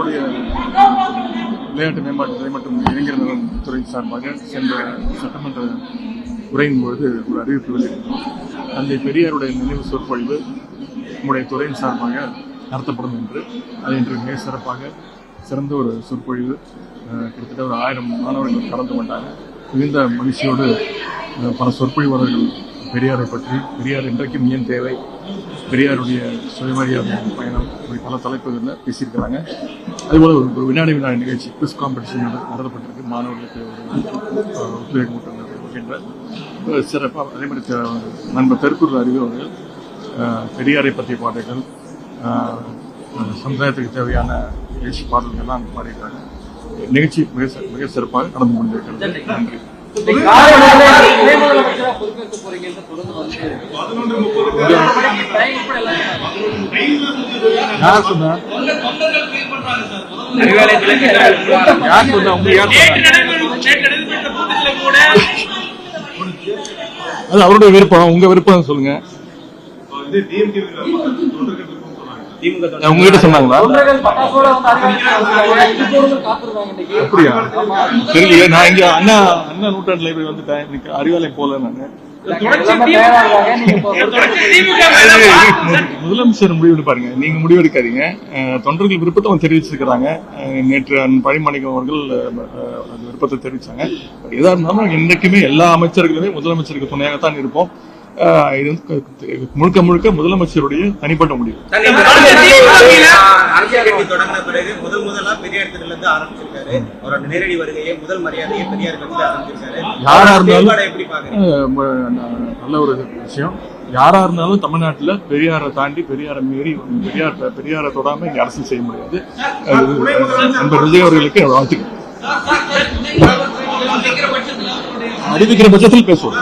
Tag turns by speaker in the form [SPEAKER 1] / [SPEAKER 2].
[SPEAKER 1] நம்முடைய விளையாட்டு மேம்பாட்டுத்துறை மற்றும் இளைஞர் நலன் துறை சார்பாக சென்ற சட்டமன்ற உரையின் பொழுது ஒரு அறிவிப்பு வெளியிட்டோம் தந்தை பெரியாருடைய நினைவு சொற்பொழிவு நம்முடைய துறையின் சார்பாக நடத்தப்படும் என்று அது இன்று மிக சிறப்பாக சிறந்த ஒரு சொற்பொழிவு. கிட்டத்தட்ட ஒரு ஆயிரம் மாணவர்கள் கலந்து கொண்டாங்க. மிகுந்த மகிழ்ச்சியோடு பல சொற்பொழிவாளர்கள் பெரியாரை பற்றி பெரியார் இன்றைக்கும் ஏன் தேவை? பெரியாருடைய சுயமரியாதை பயணம் இப்படி பல தலைப்புகளில் பேசியிருக்கிறாங்க. அதேபோல் ஒரு வினாடி வினா நிகழ்ச்சி குவிஸ் காம்படிஷன் நடத்தப்பட்டிருக்கு. மாணவர்களுக்கு ஒரு ஒத்துழைப்பு இருக்கின்ற சிறப்பாக அதே மாதிரி நண்பர் தெருக்கூர் அறிவு அவர்கள் பெரியாரை பற்றிய பாடல்கள் சமுதாயத்துக்கு தேவையான நிகழ்ச்சி பாடல்கள்லாம் பாடியிருக்காங்க. நிகழ்ச்சி மிக மிக சிறப்பாக நடந்து கொண்டிருக்கிறது. நன்றி.
[SPEAKER 2] முதலமைச்சரா
[SPEAKER 1] அது அவருடைய விருப்பம் உங்க விருப்பம் சொல்லுங்க. உங்ககிட்ட சொன்னாங்களா? அப்படியா? தெரியலையே நான் இங்க அண்ணா அண்ணா நூற்றாண்டு லைப்ரரி வந்துட்டேன். இன்னைக்கு அறிவாலயம் போல நானு. முதலமைச்சர் முடிவு பாருங்க. நீங்க முடிவு எடுக்காதீங்க. தொண்டர்கள் விருப்பத்தை அவங்க தெரிவிச்சிருக்கிறாங்க நேற்று அண்ணன் பழிமணிகம் அவர்கள் அந்த விருப்பத்தை தெரிவிச்சாங்க. எதா இருந்தாலும் என்றைக்குமே எல்லா அமைச்சர்களுமே முதலமைச்சருக்கு துணையாகத்தான் இருப்போம். இது வந்து முழுக்க முழுக்க முதலமைச்சருடைய தனிப்பட்ட முடிவு.
[SPEAKER 3] முதல் முதலா பெரியார் திடல்ல இருந்து ஆரம்பிச்சிருக்காரு அவரோட நேரடி வருகையை முதல் மரியாதையை பெரியார் கட்சியில ஆரம்பிச்சிருக்காரு.
[SPEAKER 1] யாரா இருந்தாலும்
[SPEAKER 3] செயல்பாடை எப்படி பாக்குறீங்க
[SPEAKER 1] அஹ், ம- ந- நல்ல ஒரு விஷயம். யாரா இருந்தாலும் தமிழ்நாட்டுல பெரியாரை தாண்டி பெரியாரை மீறி பெரியார் பெரியாரை தொடாம இங்க அரசியல் செய்ய முடியாது. நண்பர் விஜய் அவர்களுக்கு வாழ்த்துக்கள். அறிவிக்கிற பட்சத்தில் பேசுவோம்.